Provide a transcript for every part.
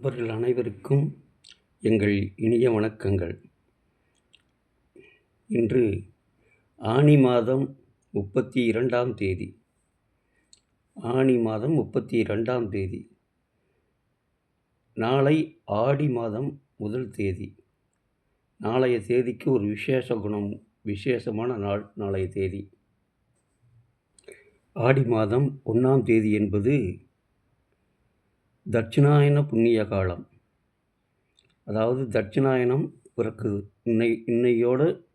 நண்பர்கள் அனைவருக்கும் எங்கள் இனிய வணக்கங்கள். இன்று ஆனி மாதம் முப்பத்தி இரண்டாம் தேதி. ஆனி மாதம் முப்பத்தி இரண்டாம் தேதி. நாளை ஆடி மாதம் முதல் தேதி. நாளைய தேதிக்கு ஒரு விசேஷ குணம் விசேஷமான நாள் நாளைய தேதி. ஆடி மாதம் ஒன்றாம் தேதி என்பது தட்சிணாயன புண்ணிய காலம். அதாவது தட்சிணாயனம் பிறக்குது. இன்னை இன்னையோடு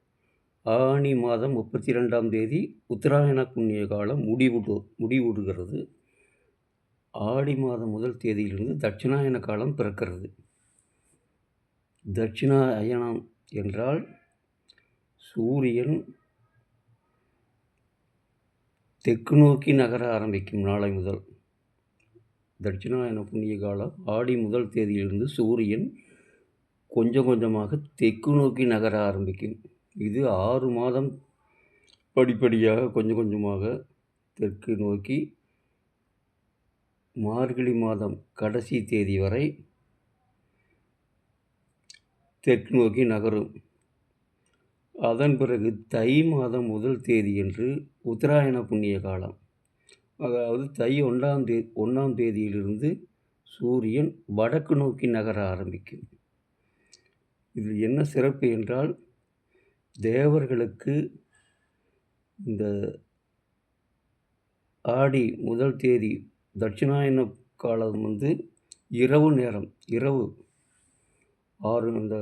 ஆணி மாதம் முப்பத்தி ரெண்டாம் தேதி உத்தராயண புண்ணிய காலம் முடிவுடு முடிவுடுகிறது. ஆடி மாதம் முதல் தேதியிலிருந்து தட்சிணாயன காலம் பிறக்கிறது. தட்சிணாயனம் என்றால் சூரியன் தெற்கு நோக்கி நகர ஆரம்பிக்கும் நாளை முதல். தட்சிணாயன புண்ணிய காலம் ஆடி முதல் தேதியிலிருந்து சூரியன் கொஞ்சம் கொஞ்சமாக தெற்கு நோக்கி நகர ஆரம்பிக்கும். இது ஆறு மாதம் படிப்படியாக கொஞ்சம் கொஞ்சமாக தெற்கு நோக்கி மார்கழி மாதம் கடைசி தேதி வரை தெற்கு நோக்கி நகரும். அதன் பிறகு தை மாதம் முதல் தேதி என்று உத்தராயண புண்ணிய காலம். அதாவது தை ஒன்றாம் தே ஒன்றாம் தேதியிலிருந்து சூரியன் வடக்கு நோக்கி நகர ஆரம்பிக்கும். இதில் என்ன சிறப்பு என்றால் தேவர்களுக்கு இந்த ஆடி முதல் தேதி தட்சிணாயன காலம் வந்து இரவு நேரம் இரவு ஆறு இந்த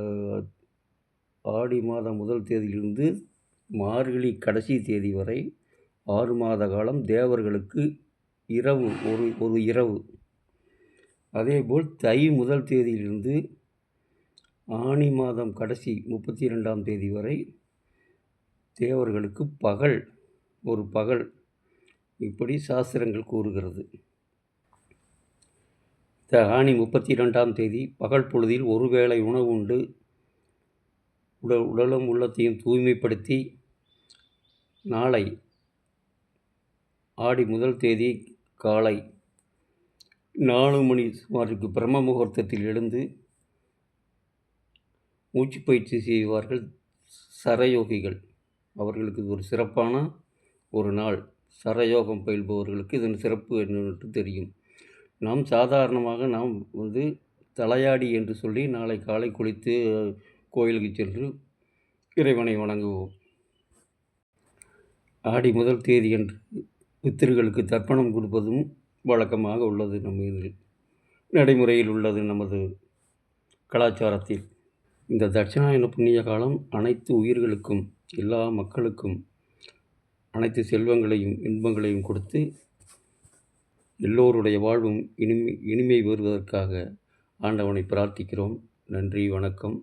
ஆடி மாதம் முதல் தேதியிலிருந்து மார்கழி கடைசி தேதி வரை ஆறு மாத காலம் தேவர்களுக்கு இரவு ஒரு ஒரு இரவு. அதேபோல் தை முதல் தேதியிலிருந்து ஆனி மாதம் கடைசி முப்பத்தி ரெண்டாம் தேதி வரை தேவர்களுக்கு பகல் ஒரு பகல். இப்படி சாஸ்திரங்கள் கூறுகிறது. இந்த ஆணி முப்பத்தி ரெண்டாம் தேதி பகல் பொழுதில் ஒரு வேளை உணவு உண்டு. உடல் உடலும் உள்ளத்தையும் தூய்மைப்படுத்தி நாளை ஆடி முதல் தேதி காலை நாலு மணி சுமாருக்கு பிரம்ம முகூர்த்தத்தில் எழுந்து மூச்சு பயிற்சி செய்வார்கள் சரயோகிகள். அவர்களுக்கு இது ஒரு சிறப்பான ஒரு நாள். சரயோகம் பயில்பவர்களுக்கு இதன் சிறப்பு என்னென்று தெரியும். நாம் சாதாரணமாக நாம் வந்து தலையாடி என்று சொல்லி நாளை காலை குளித்து கோயிலுக்கு சென்று இறைவனை வணங்குவோம். ஆடி முதல் தேதி என்று பித்திருக்களுக்கு தர்ப்பணம் கொடுப்பதும் வழக்கமாக உள்ளது நம் இதில் நடைமுறையில் உள்ளது நமது கலாச்சாரத்தில். இந்த தட்சிணாயன புண்ணிய காலம் அனைத்து உயிர்களுக்கும் எல்லா மக்களுக்கும் அனைத்து செல்வங்களையும் இன்பங்களையும் கொடுத்து எல்லோருடைய வாழ்வும் இனிமை இனிமை பெறுவதற்காக ஆண்டவனை பிரார்த்திக்கிறோம். நன்றி வணக்கம்.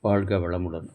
வாழ்க வளமுடன்.